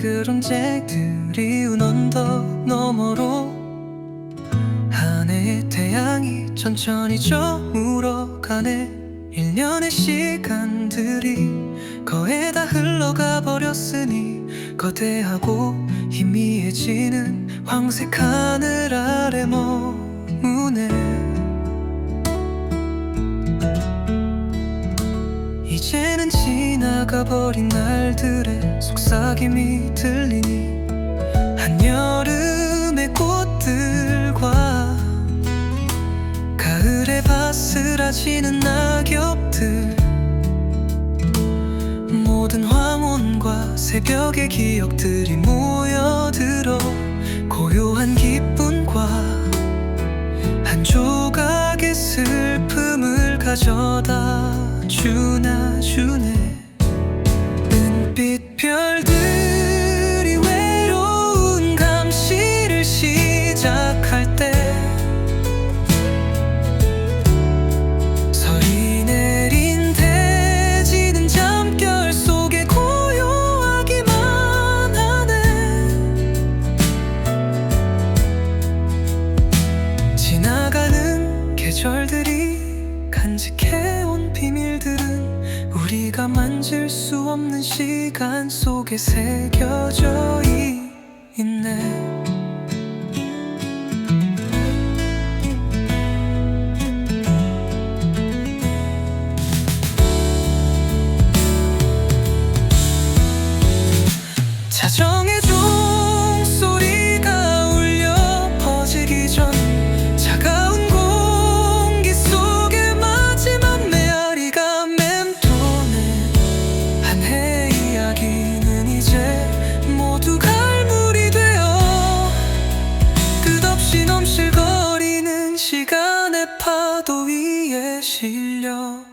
이제 그리운 언덕 너머로 한 해의 태양이 천천히 저물어 가네. 일년의 시간들이 거의 다 흘러가 버렸으니 거대하고 희미해지는 황색 하늘 아래 머무네. 이제는 지나가 버린 날들의 속삭임이 들리니 한여름의 꽃들과 가을에 바스라지는 낙엽들 모든 황혼과 새벽의 기억들이 모여들어 고요한 기쁨과 한 조각의 슬픔을 가져다 주나 주네 계절들이 간직해온 비밀들은 우리가 만질 수 없는 시간 속에 새겨져 있네. 자정 끝없이 넘실거리는 시간의 파도 위에 실려가네